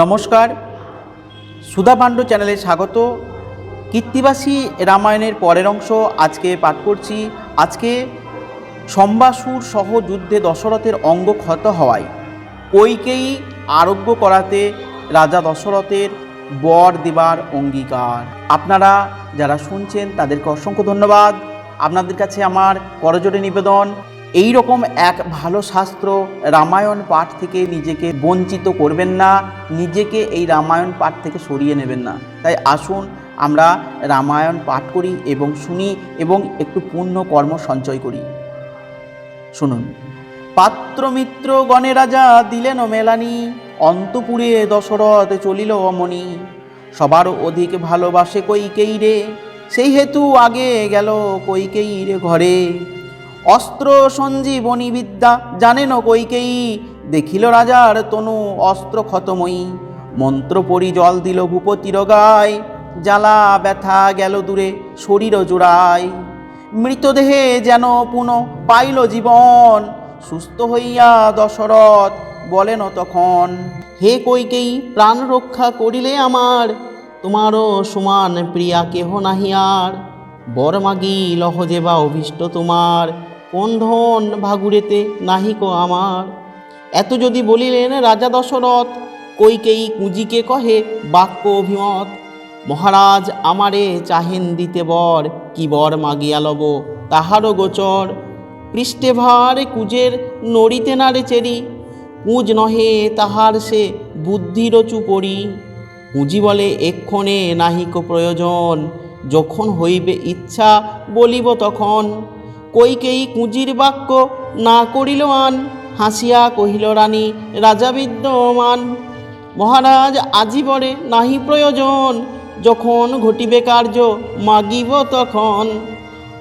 নমস্কার। সুধা পাণ্ডু চ্যানেলে স্বাগত। কীর্তিবাসী রামায়ণের পরের অংশ আজকে পাঠ করছি। আজকে সম্বাসুর সহ যুদ্ধে দশরথের অঙ্গ ক্ষত হওয়ায় কৈকেয়ী আরোগ্য করাতে রাজা দশরথের বর দেবার অঙ্গীকার। আপনারা যারা শুনছেন, তাদেরকে অসংখ্য ধন্যবাদ। আপনাদের কাছে আমার করজোড়ে নিবেদন। এই রকম এক ভালো শাস্ত্র রামায়ণ পাঠ থেকে নিজেকে বঞ্চিত করবেন না, নিজেকে এই রামায়ণ পাঠ থেকে সরিয়ে নেবেন না। তাই আসুন, আমরা রামায়ণ পাঠ করি এবং শুনি এবং একটু পুণ্য কর্ম সঞ্চয় করি। শুনুন। পাত্রমিত্র গণে রাজা দিলেন মেলানি, অন্তপুরে দশরথ চলিল অমনি সবার অধিক ভালোবাসে কৈকেয়ী রে, সেই হেতু আগে গেল কৈকেয়ী রে ঘরে। অস্ত্র সঞ্জীবনী বিদ্যা জানেন কৈকেয়ী দেখিল রাজার তনু অস্ত্র ক্ষতময়ী। মন্ত্র পরি জল দিল ভূপতির গায় জ্বালা ব্যথা গেল দূরে শরীর জোড়ায়। মৃতদেহে যেন পুনঃ পাইল জীবন। সুস্থ হইয়া দশরথ বলেন তখন, হে কৈকেয়ী প্রাণ রক্ষা করিলে আমার। তোমারও সমান প্রিয়া কেহ নাহি আর। বর মাগি লহ যেবা অভীষ্ট তোমার। কোন ধন ভাগুরেতে নাহিক আমার। এত যদি বলিলেন রাজা দশরথ কৈকেয়ী কুঁজিকে কহে বাক্য অভিমত? মহারাজ আমারে চাহেন দিতে বর, কি বর মাগিয়া লব? তাহারও গোচর। পৃষ্ঠে ভার কুজের নড়িতে নারে চেরি। কুঁজ নহে তাহার সে বুদ্ধির চুপরি পুঁজি বলে এক্ষণে নাহিক প্রয়োজন, যখন হইবে ইচ্ছা বলিব তখন। কৈকেয়ী কুঁজির বাক্য না করিল আন, হাসিয়া কহিল, রানী, রাজা বিদ্যমান, মহারাজ আজীবরে নাহি প্রয়োজন, যখন ঘটিবে কার্য মাগিব তখন।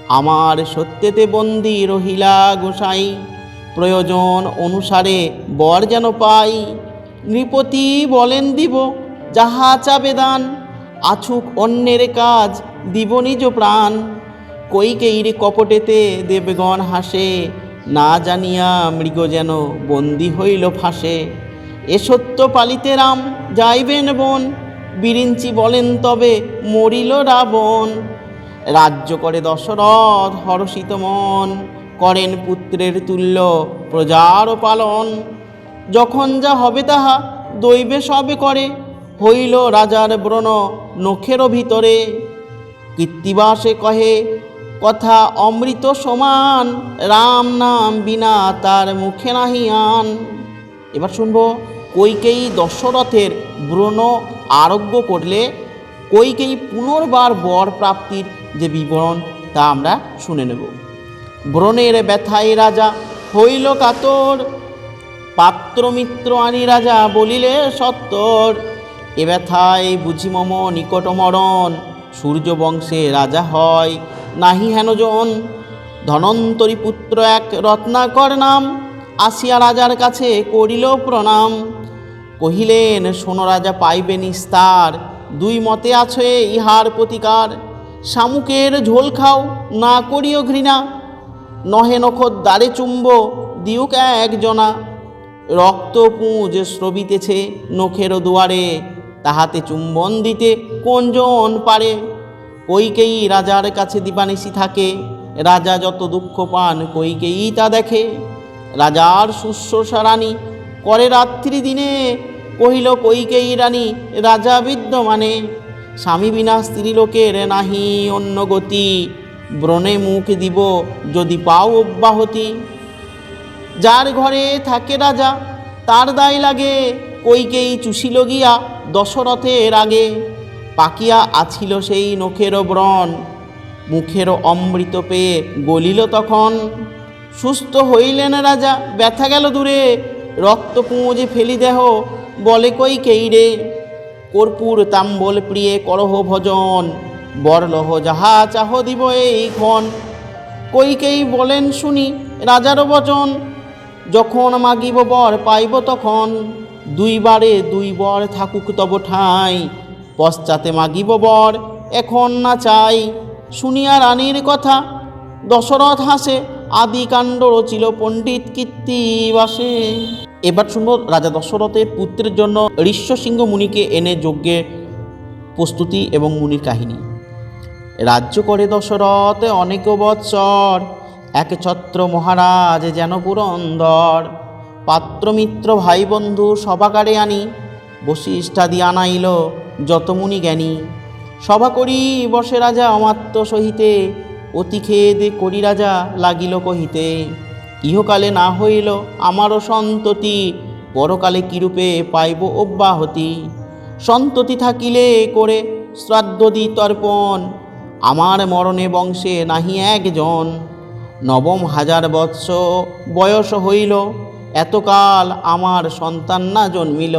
আমার সত্যেতে বন্দি রহিলা গোসাই, প্রয়োজন অনুসারে বর যেন পাই। নৃপতি বলেন দিব, যাহা চাবে দান, আছুক অন্যের কাজ দিব নিজ প্রাণ। কৈকেয়ীর কপটেতে দেবগণ হাসে, না জানিয়া মৃগ যেন বন্দি হইল ফাঁসে। এ সত্য পালিতে রাম, যাইবেন বন, বিরিঞ্চি বলেন তবে মরিল রাবণ। রাজ্য করে দশরথ হর্ষিত মন, করেন পুত্রের তুল্য প্রজার পালন। যখন যা হবে তাহা দৈবে সবে করে, হইল রাজার ব্রণ নখেরও ভিতরে। কৃত্তিবাসে কহে কথা অমৃত সমান, রাম নাম বিনা তার মুখে নাহি আন। এবার শুনব কৈকেয়ী দশরথের ব্রণ আরোগ্য করলে কৈকেয়ী পুনর্বার বর প্রাপ্তির যে বিবরণ, তা আমরা শুনে নেব। ব্রণের ব্যথায় রাজা হইল কাতর, পাত্রমিত্র আনি রাজা বলিলে সত্তর। এ ব্যথায় বুঝি মম নিকট মরণ সূর্য বংশে রাজা হয়। নাহি হেনজন ধনন্তরী পুত্র এক রত্নাকর নাম আসিয়া রাজার কাছে করিল প্রণাম। কহিলেন, শোনো রাজা, পাইবে নিস্তার। দুই মতে আছে ইহার প্রতিকার। শামুকের ঝোল খাও, না করিও ঘৃণা। নহে নখর দ্বারে চুম্ব, দিউক একজনা রক্ত পুঁজ স্রবিতেছে নখের দুয়ারে, তাহাতে চুম্বন দিতে কোনজন পারে? কৈকেয়ী রাজার কাছে দিবানিশি থাকে। রাজা যত দুঃখ পান কৈকেয়ী তা দেখে। রাজার শুশ্রূষা রানী করে রাত্রি দিনে, কহিল কৈকেয়ী রানী, রাজা বিদ্যমানে স্বামী বিনা স্ত্রীলোকের নাহি অন্য গতি। ব্রণে মুখ দিব যদি পাও অব্যাহতি। যার ঘরে থাকে রাজা, তার দায় লাগে। কৈকেয়ী চুষিল গিয়া দশরথের আগে। পাকিয়া আছিল সেই নখেরও ব্রণ মুখের অমৃত পেয়ে গলিল তখন। সুস্থ হইলেন রাজা, ব্যথা গেল দূরে, রক্ত পুঁজে ফেলি দেহ, বলে কই রে? কর্পূর তাম্বল প্রিয়ে করহ ভজন, বরলহ যাহা চাহ দিব এই ক্ষণ কৈকেই বলেন শুনি রাজারও বচন, যখন মাগিব বর পাইব তখন। দুইবারে দুই বর থাকুক তব ঠাঁই পশ্চাতে মাগিব বর, এখন না চাই শুনিয়া রানীর কথা। দশরথ হাসে, আদি কাণ্ড রচিল পণ্ডিত কীর্তিবাসে। এবার শুনব রাজা দশরথের পুত্রের জন্য ঋষ্যসিংহ মুনিকে এনে যজ্ঞে প্রস্তুতি এবং মুনির কাহিনী। রাজ্য করে দশরথ অনেক বৎসর এক ছত্র মহারাজ যেন পুরন্দর। পাত্রমিত্র ভাই বন্ধু সভাকারে আনি বশিষ্ঠাদি আনাইল যত মুনি জ্ঞানী। সভা করি বসে রাজা অমাত্য সহিতে অতি খেদে করি রাজা লাগিল কহিতে। ইহকালে না হইল আমারও সন্ততি, পরকালে কিরূপে পাইব অব্যাহতি। সন্ততি থাকিলে করে শ্রাদ্ধদি তর্পণ, আমার মরণে বংশে নাহি একজন। নবম হাজার বৎস বয়স হইল, এতকাল আমার সন্তান না জন্মিল।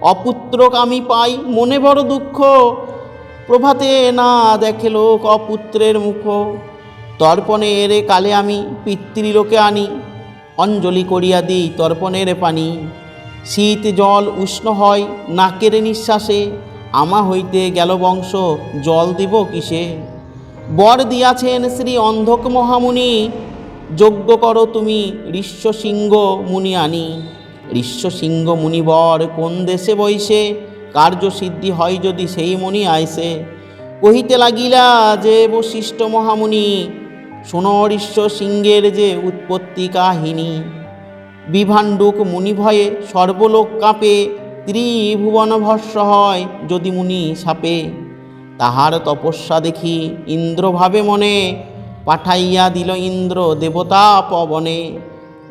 অপুত্রক আমি পাই, মনে বড় দুঃখ। প্রভাতে না দেখে লোক অপুত্রের মুখ। তর্পণে এরে কালে আমি পিতৃলোকে আনি, অঞ্জলি করিয়া দিই তর্পণের পানি। শীত জল উষ্ণ হয় নাকের নিঃশ্বাসে, আমা হইতে গেল বংশ, জল দিব কিসে? বর দিয়াছেন শ্রী অন্ধক মহামুনি, যজ্ঞ করো তুমি ঋষ্যসিংহ মুনি আনি। ঋষ্যসিংহ মুনি বর কোন দেশে বইসে কার্য সিদ্ধি হয় যদি সেই মুনি আইসে কহিতে লাগিলা যে বশিষ্ঠ মহামুনি, শোনো ঋষ্য সিংহের যে উৎপত্তি কাহিনী। বিভাণ্ডুক মুনি ভয়ে সর্বলোক কাঁপে, ত্রিভুবন ভস্য হয় যদি মুনি সাপে তাহার তপস্যা দেখি ইন্দ্রভাবে মনে, পাঠাইয়া দিল ইন্দ্র দেবতা পবনে।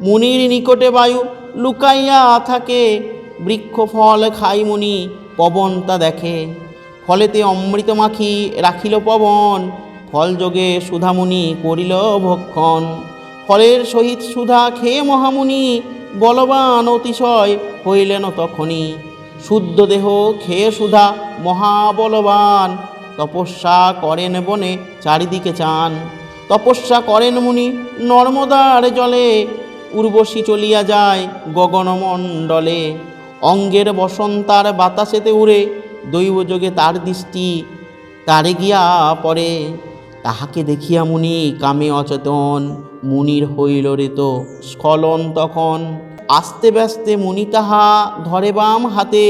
মুনির নিকটে বায়ু লুকাইয়া থাকে বৃক্ষ ফল খাই মুনি পবন তা দেখে। ফলেতে অমৃত মাখি রাখিল পবন ফল যোগে সুধামুনি করিল ভক্ষণ। ফলের সহিত সুধা খেয়ে মহামুনি বলবান অতিশয় হইলেন তখনই। শুদ্ধ দেহ খেয়ে সুধা মহাবলবান, তপস্যা করেন বনে চারিদিকে চান। তপস্যা করেন মুনি নর্মদার জলে উর্বশী চলিয়া যায় গগনমণ্ডলে। অঙ্গের বসন্তার বাতাসেতে উড়ে দৈবযোগে তার দৃষ্টি তারে গিয়া পরে তাহাকে দেখিয়া মুনি কামে অচেতন, মুনির হইল রে তো স্খলন তখন। আস্তে ব্যস্তে মুনি তাহা ধরে বাম হাতে,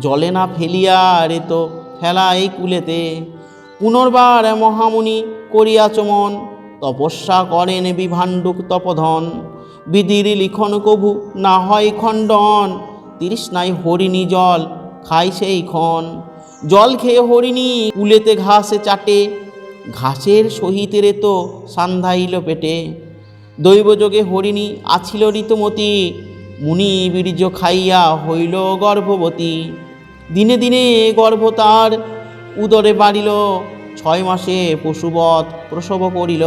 জলে না ফেলিয়া রে তো ফেলা এই কুলেতে। পুনর্বার মহামুনি করিয়া চমন তপস্যা করেন বিভাণ্ডুক তপধন। বিধির লিখন কভু না হয় খণ্ডন। তৃষ্ণায় হরিণী জল খাই সেই ক্ষণ। জল খেয়ে হরিণী কুলেতে ঘাসে চাটে, ঘাসের সহিত রে তো সান্ধাইল পেটে। দৈবযোগে হরিণী আছিল ঋতুমতি মুনি বীর্য খাইয়া হইল গর্ভবতী। দিনে দিনে গর্ভ তার উদরে বাড়িল, ছয় মাসে পশুবৎ প্রসব করিল।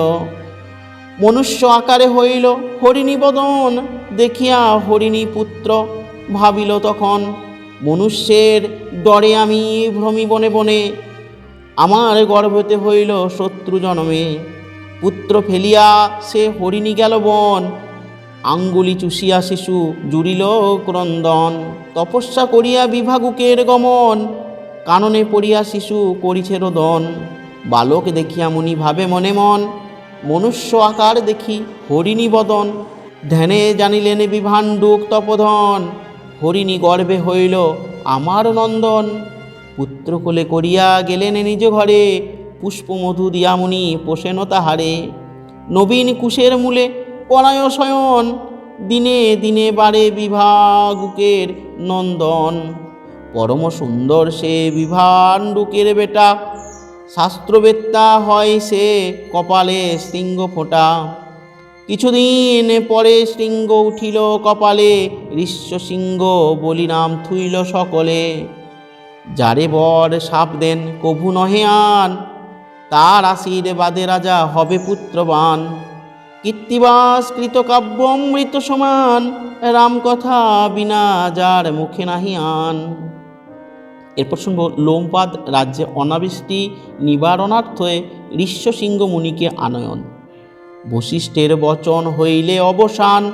মনুষ্য আকারে হইল হরিণী বদন দেখিয়া হরিণী পুত্র ভাবিল তখন, মনুষ্যের ডরে আমি ভ্রমি বনে বনে, আমার গর্ভতে হইল শত্রু জনমে। পুত্র ফেলিয়া সে হরিণী গেল বন, আঙ্গুলি চুষিয়া শিশু জুড়িল ক্রন্দন। তপস্যা করিয়া বিভাগুকের গমন, কাননে পড়িয়া শিশু করিছে রোদন। বালক দেখিয়া মুনি ভাবে মনে মন মনুষ্য আকার দেখি হরিণী বদন। ধ্যানে জানিলেন বিভাণ্ডুক তপধন। হরিণী গর্ভে হইল আমার নন্দন। পুত্র কোলে করিয়া গেলেন নিজ ঘরে, পুষ্পমধু দিয়ামুনি পোষেন তাহারে। নবীন কুশের মূলে পরায় শয়ন দিনে দিনে বাড়ে বিভাগুকের নন্দন। পরম সুন্দর সে বিভাণ্ডুকের বেটা শাস্ত্রবেত্তা হয় সে কপালে শৃঙ্গ ফোটা। কিছুদিন পরে শৃঙ্গ উঠিল কপালে, ঋষ্য সিংহ বলি নাম থুইল সকলে। যারে বর সাপ দেন, কভু নহে আন। তার আশীর্বাদে রাজা হবে পুত্রবান। কীর্তিবাস কৃতকাব্য অমৃত সমান রামকথা বিনা যার মুখে নাহি আন। এরপর শুনব লোমপাদ রাজ্যে অনাবৃষ্টি নিবারণার্থে ঋষ্যসিংহ মুনিকে আনয়ন। বশিষ্ঠের বচন হইলে অবসান,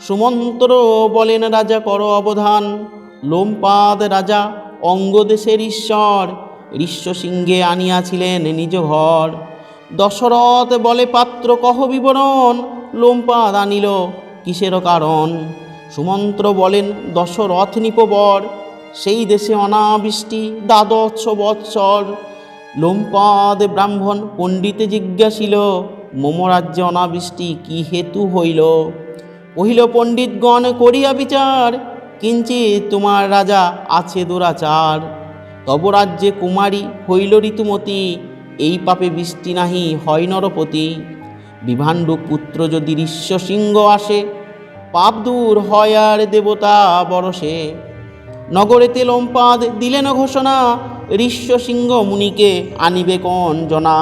সুমন্ত্র বলেন রাজা কর অবধান। লোমপাদ রাজা, অঙ্গদেশের ঈশ্বর ঋষ্যসিংহে আনিয়াছিলেন নিজ ঘর। দশরথ বলে, পাত্র, কহ বিবরণ? লোমপাদ আনিল, কিসের কারণ? সুমন্ত্র বলেন, দশরথ নিপবর। সেই দেশে অনাবৃষ্টি, দ্বাদশ বৎসর। লোমপাদ ব্রাহ্মণ পণ্ডিতে জিজ্ঞাসিল, মম রাজ্যে অনাবৃষ্টি কি হেতু হইল? কহিল, পণ্ডিতগণ, করিয়া বিচার। কিঞ্চিত তোমার রাজা আছে দুরাচার। তব রাজ্যে কুমারী হইল ঋতুমতি এই পাপে বৃষ্টি নাহি হয় নরপতি। বিভাণ্ডু পুত্র যদি ঋষ্য সিংহ আসে, পাপ দূর হয় আর দেবতা বরসে। নগরেতে লোমপাদ দিলেন ঘোষণা, ঋষ্য সিংহ মুনিকে আনিবে কোন জনা?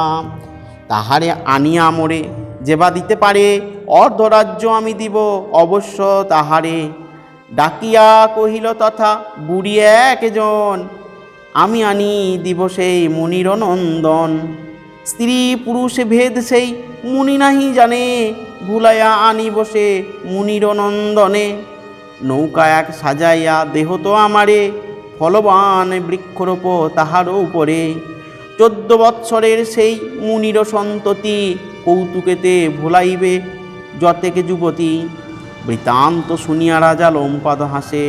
তাহারে আনিয়া মোরে যেবা দিতে পারে অর্ধরাজ্য আমি দিব, অবশ্য তাহারে। ডাকিয়া কহিল তথা, বুড়ি একজন আমি আনি দিব সেই মুনির নন্দন। স্ত্রী পুরুষ ভেদ সেই মুনি নাহি জানে, ভুলাইয়া আনি বসে মুনির নন্দনে। নৌকা এক সাজাইয়া দেহ তো আমারে, ফলবান বৃক্ষরোপ তাহারও উপরে। চোদ্দ বৎসরের সেই মুনির সন্ততি কৌতুকেতে ভোলাইবে যতেকে যুবতী। বৃতান্ত শুনিয়া রাজা লোমপাদ হাসে,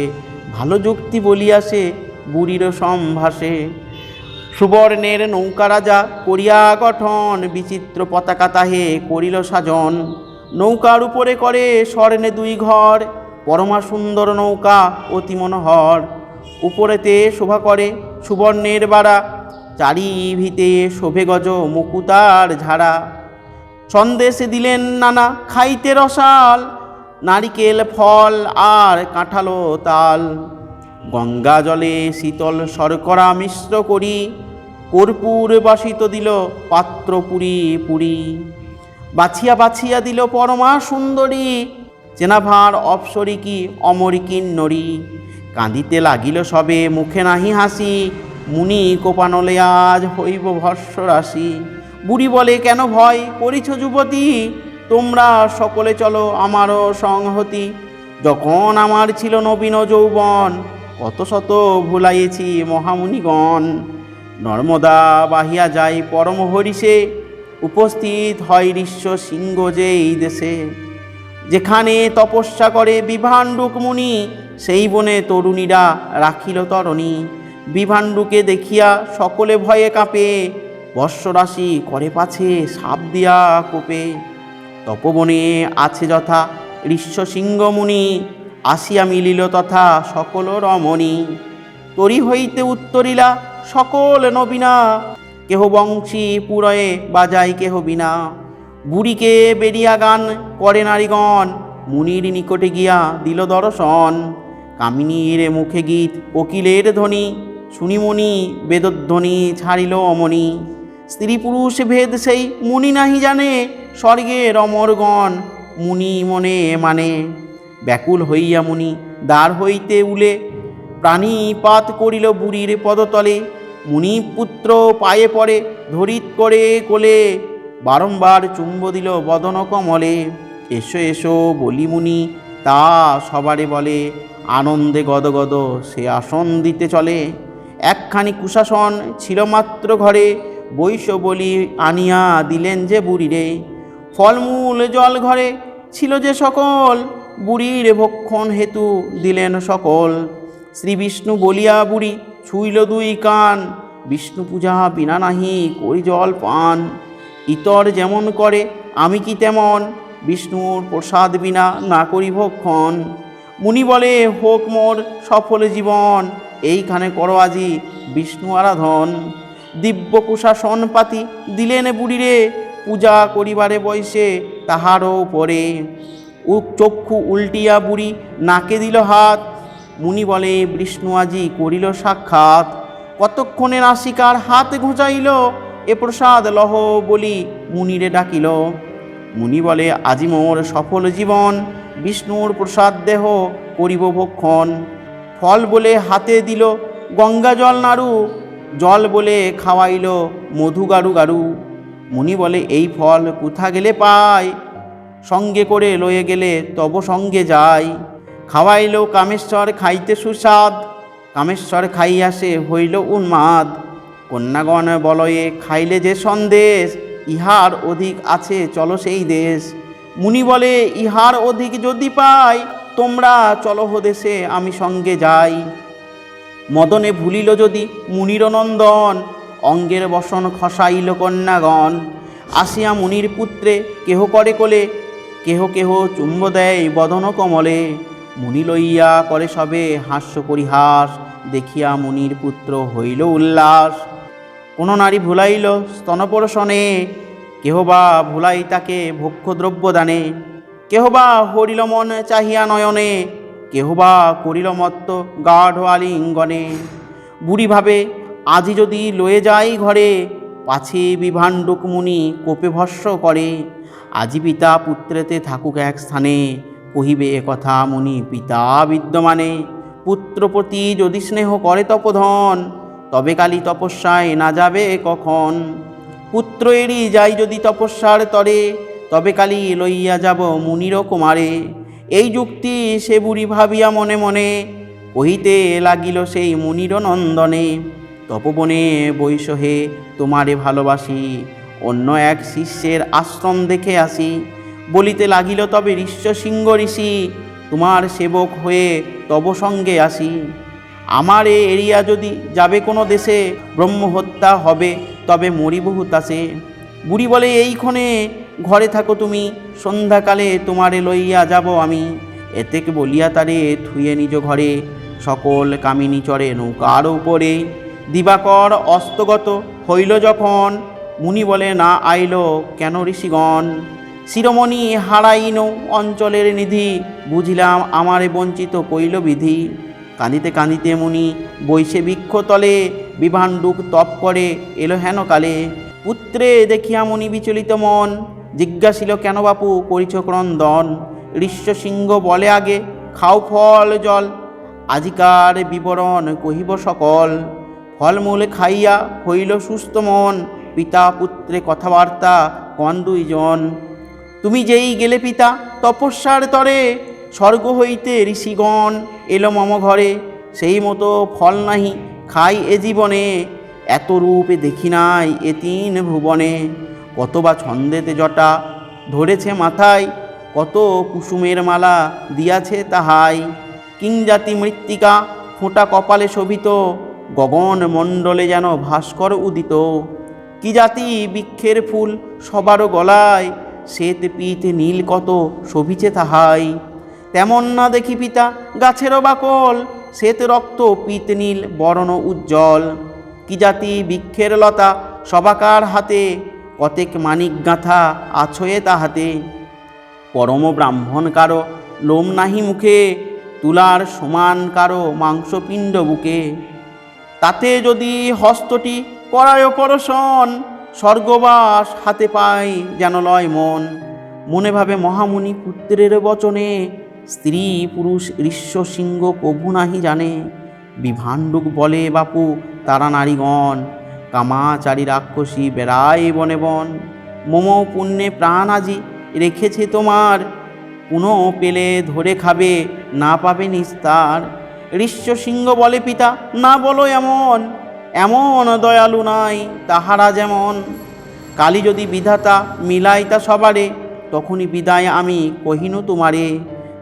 ভালো যুক্তি বলিয়াছে বুড়ির সম্ভাসে সুবর্ণের নৌকা রাজা করিয়া গঠন, বিচিত্র পতাকা তাহে করিল সাজন। নৌকার উপরে করে স্বর্ণে দুই ঘর পরমা সুন্দর নৌকা অতি মনোহর। উপরেতে শোভা করে সুবর্ণের বাড়া চারি ভিতে শোভে গজ মুকুতার ঝাড়া। সন্দেশে দিলেন নানা খাইতে রসাল, নারিকেল ফল আর কাঁঠালো তাল। গঙ্গা জলে শীতল শর্করা মিশ্র করি, কর্পূর বাসিত দিল পাত্র পুরি পুরি। বাছিয়া বাছিয়া দিল পরমা সুন্দরী চেনাভার অপসরি কি অমরি কিন্নরী কাঁদিতে লাগিল সবে, মুখে নাহি হাসি। মুনি কোপানলে আজ হইব ভস্য রাশি বুড়ি বলে, কেন ভয় করিছ যুবতী? তোমরা সকলে চলো আমারও সংহতি। যখন আমার ছিল নবীন যৌবন, কত শত ভুলাইয়েছি মহামুনিগণ। নর্মদা বাহিয়া যায় পরম হরিষে উপস্থিত হয় ঋষ্য সিংহ যে এই দেশে। যেখানে তপস্যা করে বিভাণ্ডুক মুনি, সেই বনে তরুণীরা রাখিল তরণী। বিভাণ্ডুকে দেখিয়া সকলে ভয়ে কাঁপে বর্ষরাশি করে পাছে সাপ দিয়া কোপে। তপবনে আছে যথা ঋষ্য সিংহ মুনি, আসিয়া মিলিল তথা সকল রমণী। তরি হইতে উত্তরিলা, সকল নবীনা, কেহ বংশী পুরয়ে বাজাই কেহ বিনা। বুড়িকে বেরিয়া গান করে নারীগণ। মুনির নিকটে গিয়া দিল দর্শন। কামিনীর মুখে গীত কোকিলের ধ্বনি শুনিমণি বেদধ্বনি ছাড়িল অমনি স্ত্রী পুরুষ ভেদ সেই মুনি নাহি জানে স্বর্গের অমরগণ মুনি মনে মানে ব্যাকুল হইয়া মুনি, দ্বার হইতে উলে প্রাণীপাত করিল বুড়ির পদতলে মুনি পুত্র পায়ে পড়ে, ধরিত করে কোলে বারংবার চুম্ব দিল বদন কমলে এসো এসো বলি মুনি তা সবারে বলে, আনন্দে গদগদ সে আসন দিতে চলে। একখানি কুশাসন ছিল মাত্র ঘরে বৈশ বলি আনিয়া দিলেন যে বুড়িরে। ফলমূল জল ঘরে ছিল যে সকল, বুড়ির ভক্ষণ হেতু দিলেন সকল। শ্রী বিষ্ণু বলিয়া, বুড়ি, ছুইল দুই কান, বিষ্ণু পূজা বিনা নাহি, করি জল পান। ইতর যেমন করে, আমি কি তেমন? বিষ্ণুর প্রসাদ বিনা না করি ভক্ষণ মুনি বলে, হোক মোর সফল জীবন, এইখানে করো আজি বিষ্ণু আরাধন। দিব্য কুশাসন পাতি দিলেন বুড়িরে, পূজা করিবারে বয়সে তাহারও পরে। চক্ষু উল্টিয়া বুড়ি নাকে দিল হাত। মুনি বলে, বিষ্ণু আজি করিল সাক্ষাৎ। কতক্ষণে নাসিকার হাত ঘুচাইল এ প্রসাদ লহ বলি মুনিরে ডাকিল। মুনি বলে, আজি মোর সফল জীবন, বিষ্ণুর প্রসাদ দেহ করিব ভক্ষণ। ফল বলে হাতে দিল গঙ্গা জল নাড়ু, জল বলে খাওয়াইল মধু গাড়ু গাড়ু মুনি বলে, এই ফল কোথা গেলে পায় সঙ্গে করে লয়ে গেলে তব সঙ্গে যাই। খাওয়াইল কামেশ্বর খাইতে সুস্বাদ, কামেশ্বর খাইয়া সে হইল উন্মাদ। কন্যাগণ বলয়ে খাইলে যে সন্দেশ, ইহার অধিক আছে, চলো সেই দেশ। মুনি বলে, ইহার অধিক যদি পাই, তোমরা চলহ দেশে, আমি সঙ্গে যাই। মদনে ভুলিল যদি মুনির নন্দন, অঙ্গের বসন খসাইল কন্যাগণ। আসিয়া মুনির পুত্রে কেহ করে কোলে, কেহ কেহ চুম্ব দেয় বদন কমলে। মুনি লইয়া করে সবে হাস্য পরিহাস, দেখিয়া মুনির পুত্র হইল উল্লাস। কোন নারী ভুলাইল স্তনপরশনে কেহ বা ভুলাই তাকে ভক্ষদ্রব্য দানে কেহ বা হরিল মন চাহিয়া নয়নে কেহ বা করিল মত্ত গাঢ় আলিঙ্গনে। বুড়ি ভাবে আজি যদি লয়ে যাই ঘরে, পাছে বিভাণ্ডুক মুনি কোপে ভস্য করে, আজি পিতা পুত্রেতে থাকুক এক স্থানে, কহিবে কথা মুনি পিতা বিদ্যমানে। পুত্রপতি যদি স্নেহ করে তপধন তবে কালী তপস্যায় না যাবে কখন? পুত্র এরি যাই যদি তপস্যার তরে, তবে কালী লইয়া যাব মুনির কুমারে। এই যুক্তি সে বুড়ি ভাবিয়া মনে মনে কহিতে লাগিল সেই মুনির নন্দনে, তপবনে বৈষহে তোমারে ভালোবাসি, অন্য এক শিষ্যের আশ্রম দেখে আসি। বলিতে লাগিল, তবে ঋষ্য সিংহ ঋষি, তোমার সেবক হয়ে তব সঙ্গে আসি। আমার এ এরিয়া যদি যাবে কোনো দেশে, ব্রহ্মহত্যা হবে, তবে মরিবহু তাসে। বুড়ি বলে এইক্ষণে ঘরে থাকো তুমি, সন্ধ্যাকালে তোমারে লইয়া যাব আমি। এতেক বলিয়া তারে থুয়ে নিজ ঘরে, সকল কামিনী চড়ে নৌকার উপরে। দিবাকর অস্তগত হইল যখন, মুনি বলে, না আইল কেন ঋষিগণ? শিরোমণি হারাইন অঞ্চলের নিধি, বুঝিলাম আমারে বঞ্চিত কইল বিধি। কাঁদিতে কাঁদিতে মুনি বৈশে বৃক্ষ তলে বিভাণ্ডুক তপ করে এলো হেন কালে। পুত্রে, দেখিয়া মুনি বিচলিত মন, জিজ্ঞাসিল, কেন বাপু, করিছ ক্রন্দন? ঋষ্য সিংহ বলে আগে, খাও ফল, জল। আজিকার বিবরণ কহিব সকল। ফলমূল খাইয়া হইল সুস্থ মন, পিতা, পুত্রে কথাবার্তা কন দুইজন। তুমি যেই গেলে পিতা, তপস্যার তরে স্বর্গ হইতে ঋষিগণ এলো মম ঘরে, সেই মতো ফল নাহি খাই এ জীবনে। এত রূপে দেখি নাই এ তিন ভুবনে। কত বা ছন্দেতে জটা ধরেছে মাথায়, কত কুসুমের মালা দিয়াছে তাহাই। কিংজাতি মৃত্তিকা ফোঁটা কপালে শোভিত, গগন মণ্ডলে যেন ভাস্কর উদিত। কি জাতি বৃক্ষের ফুল সবারও গলায়, শ্বেত পিত নীল কত শোভিছে তাহাই। তেমন না দেখি পিতা, গাছেরও বাকল। শ্বেত রক্ত পিত নীল, বরণ উজ্জ্বল। কি জাতি বৃক্ষের লতা, সবাকার হাতে? কতেক মানিক গাঁথা আছয়ে তাহাতে। পরম ব্রাহ্মণ কারও লোম নাহি মুখে, তুলার সমান কারও মাংসপিণ্ড বুকে। তাতে যদি হস্তটি করায় পরশন, স্বর্গবাস হাতে পাই যেন লয় মন। মনে ভাবে মহামুনি পুত্রের বচনে স্ত্রী পুরুষ ঋষ্য সিংহ প্রভু নাহি জানে। বিভাণ্ডুক বলে বাপু তারা নারীগণ, কামাচারী রাক্ষসী বেড়ায় বনে বন। মম পুণ্যে প্রাণ আজি রেখেছে তোমার, পুনঃ পেলে ধরে খাবে, না পাবে নিস্তার। ঋষ্য সিংহ বলে পিতা, না বলো এমন এমন দয়ালু নাই তাহারা যেমন। কালী যদি বিধাতা মিলাই তা সবারে, তখনই বিদায় আমি কহিনু তোমারে।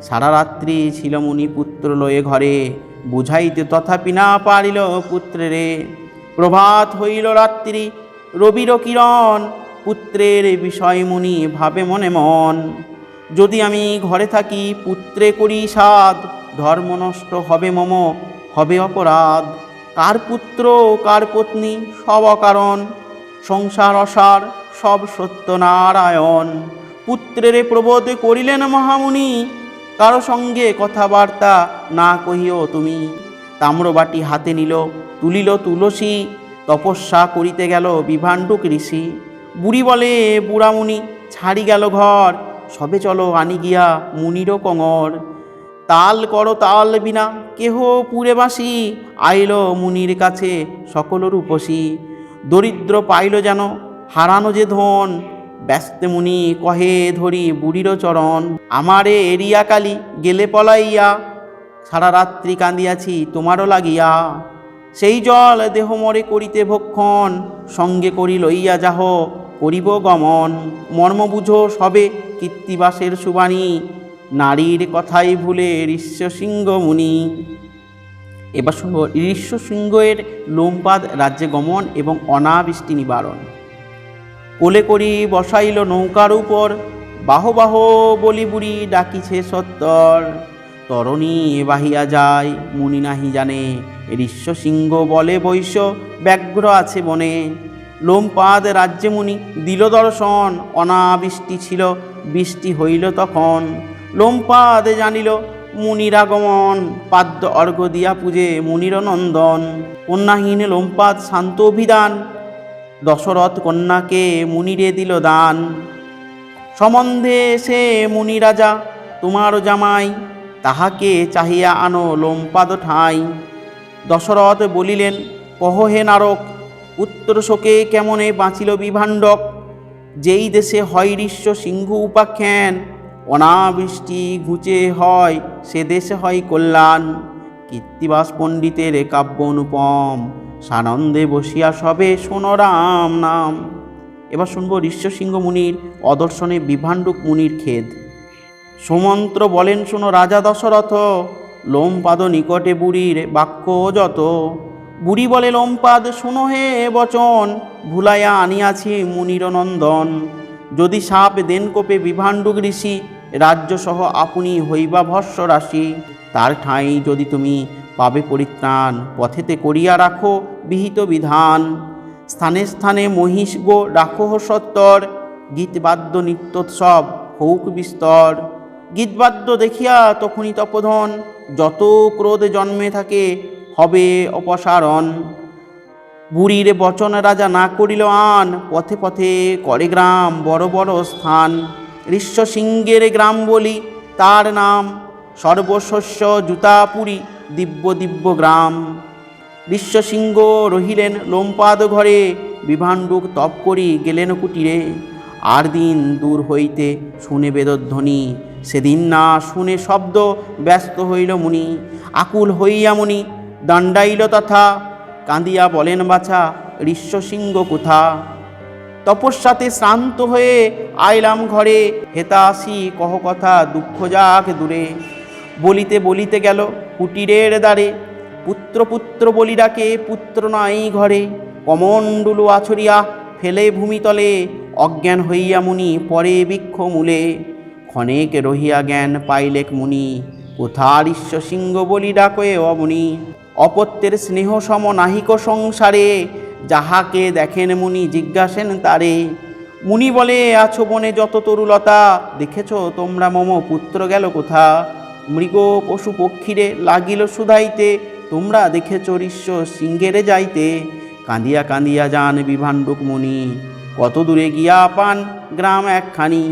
সারা রাত্রি ছিল মুনি পুত্র লয়ে ঘরে, বুঝাইতে তথাপি না পারিল পুত্রেরে। প্রভাত হইল রাত্রি, রবির কিরণ, পুত্রের বিষয় মুনি ভাবে মনে মন। যদি আমি ঘরে থাকি, পুত্রে করি সাদ ধর্ম নষ্ট হবে মম, হবে অপরাধ। কার পুত্র, কার পত্নী, সব অকারণ। সংসার অসার, সব সত্যনারায়ণ পুত্রেরে প্রবোধ করিলেন মহামুনি কারও সঙ্গে কথাবার্তা না কহিও তুমি। তাম্রবাটি হাতে নিল, তুলিল তুলসী, তপস্যা করিতে গেল বিভাণ্ডুক ঋষি। বুড়ি বলে, বুড়ামুনি, ছাড়ি গেল ঘর, সবে চলো আনি গিয়া মুনিরও কঙর। তাল করো তাল বিনা, কেহ পুরে বাসি আইল মুনির কাছে সকল রূপসী। দরিদ্র পাইল যেন, হারানো যে ধন ব্যস্তে মুনি কহে ধরি বুড়ির চরণ, আমারে এরিয়া কালি গেলে পলাইয়া, সারা রাত্রি কান্দিয়াছি তোমারও লাগিয়া। সেই জল দেহ মরে করিতে ভক্ষণ, সঙ্গে করি লইয়া যাহ করিব গমন। মর্ম বুঝো সবে কীর্তিবাসের সুবাণী, নারীর কথাই ভুলে ঋষ্যসিংহ মুনি। এবার শুভ শুনব ঋষ্যসিংহের লোমপাদ রাজ্যে গমন এবং অনাবৃষ্টি নিবারণ। কোলে করি বসাইল নৌকার উপর। বাহ বাহ বলি বুড়ি ডাকিছে সত্তর। তরণী বাহিয়া যায়, মুনি নাহি জানে। ঋষ্য সিংহ বলে বৈশ্য ব্যগ্র আছে বনে। লোমপাদ রাজ্যে মুনি দিল দর্শন, অনাবৃষ্টি ছিল, বৃষ্টি হইল তখন। লোমপাদ জানিল, মুনির আগমন, পাদ্য অর্ঘ্য দিয়া পূজে মুনির নন্দন। কন্যাহীন লোমপাদ শান্ত অভিধান দশরথ কন্যাকে মুনিরে দিল দান। সম্বন্ধে সে মুনি রাজা তোমার জামাই, তাহাকে চাহিয়া আনো লোমপাদ ঠাঁই। দশরথ বলিলেন, কহ হে নারক, উত্তর শোকে কেমনে বাঁচিল বিভাণ্ডক? যেই দেশে হয় ঋষ্য সিংহ উপাখ্যান, অনাবৃষ্টি ঘুচে হয় সে দেশে হয় কল্যাণ। কীর্তিবাস পণ্ডিতের কাব্য অনুপম। সানন্দে বসিয়া সবে শোনো রাম নাম। এবার শুনব ঋষ্যসিংহ মুনির অদর্শনে বিভাণ্ডুক মুনির খেদ। সুমন্ত্র বলেন, শোনো রাজা দশরথ, লোমপাদ নিকটে বুড়ির বাক্য যত। বুড়ি বলে, লোমপাদ, শুনো হে বচন, ভুলাইয়া আনিয়াছি মুনির নন্দন। যদি সাপ দেন কোপে বিভাণ্ডুক ঋষি, রাজ্যসহ আপনি হইবা ভস্য রাশি তার ঠাঁই যদি তুমি পাবে পরিত্রাণ। পথেতে করিয়া রাখো বিহিত বিধান। স্থানে স্থানে মহিষ গো রাখো সত্তর। গীতবাদ্য নিত্যোৎসব হৌক বিস্তর। গীতবাদ্য দেখিয়া তখনই তপোধন। যত ক্রোধ জন্মে থাকে, হবে অপসারণ। বুড়ির বচন রাজা না করিল আন। পথে পথে করে গ্রাম, বড় বড় স্থান। ঋষ্য সিংহের গ্রাম বলি তার নাম। সর্বশস্য জুতাপুরী দিব্য দিব্য গ্রাম। ঋষ্যসিংহ রহিলেন লোমপাদ ঘরে, বিভাণ্ডুক তপ করি গেলেন কুটিরে। আর দিন দূর হইতে শুনে বেদধ্বনি, সেদিন না শুনে শব্দ ব্যস্ত হইল মুনি। আকুল হইয়া মুনি দণ্ডাইল তথা, কাঁদিয়া বলেন বাছা, ঋষ্যসিংহ কোথা? তপস্যাতে শ্রান্ত হয়ে আইলাম ঘরে হেতাসি কহ কথা দুঃখ যাক দূরে। বলিতে বলিতে গেল, কুটিরের দ্বারে। পুত্র পুত্র বলি ডাকে পুত্র নাই ঘরে? কমণ্ডুলু আছড়িয়া ফেলে ভূমিতলে, অজ্ঞান হইয়া মুনি পরে বৃক্ষ মূলে। ক্ষণেক রহিয়া জ্ঞান পাইলেক মুনি, কোথার ঈশ্ব সিংহ বলি ডাকয়ে অমনি অপত্যের স্নেহ সম নাহিক সংসারে যাহাকে দেখেন মুনি জিজ্ঞাসেন তারে। মুনি বলে, আছো বনে যত তরুলতা, দেখেছ তোমরা মম পুত্র গেল কোথা? মৃগ পশু পক্ষীরে লাগিল সুধাইতে, তোমরা দেখেছ ঋষ্য সিংহেরে যাইতে। কাঁদিয়া কাঁদিয়া যান বিভাণ্ডুক মুনি কত দূরে গিয়া পান গ্রাম একখানি?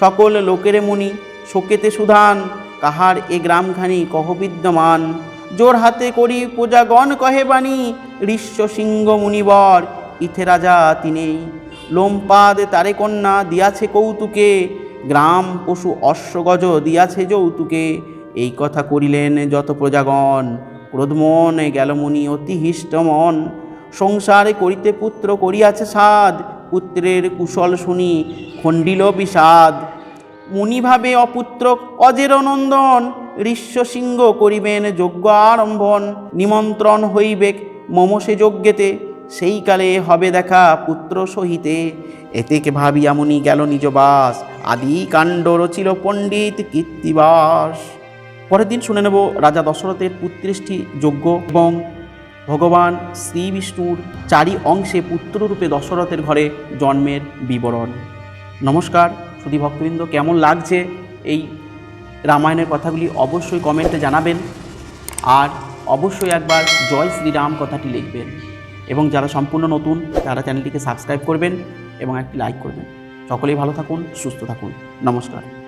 সকল লোকেরে মুনি, শোকেতে সুধান, কাহার এ গ্রামখানি কহ বিদ্যমান? জোর হাতে করি পূজাগণ কহে বাণী ঋষ্য সিংহ মুনিবর, ইথে রাজা তিনেই লোমপাদ তারে কন্যা দিয়াছে কৌতুকে, গ্রাম পশু অশ্বগজ দিয়াছে যৌতুকে। এই কথা করিলেন যত প্রজাগণ। ক্রোধমন গেল মুনি, অতি হিষ্টমন সংসারে করিতে পুত্র করিয়াছে সাদ পুত্রের কুশল শুনি খণ্ডিল বিষাদ। মুনিভাবে অপুত্র অজের নন্দন, ঋষ্য সিংহ করিবেন যজ্ঞ আরম্ভন। নিমন্ত্রণ হইবেক মম সে যজ্ঞেতে, সেই কালে হবে দেখা পুত্র সহিতে। এতেকে ভাবিয়া মুনি গেল নিজ বাস। আদি কাণ্ড রচিল পণ্ডিত কীর্তিবাস। পরের দিন শুনে নেব রাজা দশরথের পুত্রেষ্টি যজ্ঞ এবং ভগবান শ্রী বিষ্ণুর চারি অংশে পুত্ররূপে দশরথের ঘরে জন্মের বিবরণ। নমস্কার, সুধী ভক্তবৃন্দ, কেমন লাগছে এই রামায়ণের কথাগুলি অবশ্যই কমেন্টে জানাবেন আর অবশ্যই একবার জয় শ্রীরাম কথাটি লিখবেন এবং যারা সম্পূর্ণ নতুন, তারা চ্যানেলটিকে সাবস্ক্রাইব করবেন এবং একটি লাইক করবেন। সকলেই ভালো থাকুন, সুস্থ থাকুন। নমস্কার।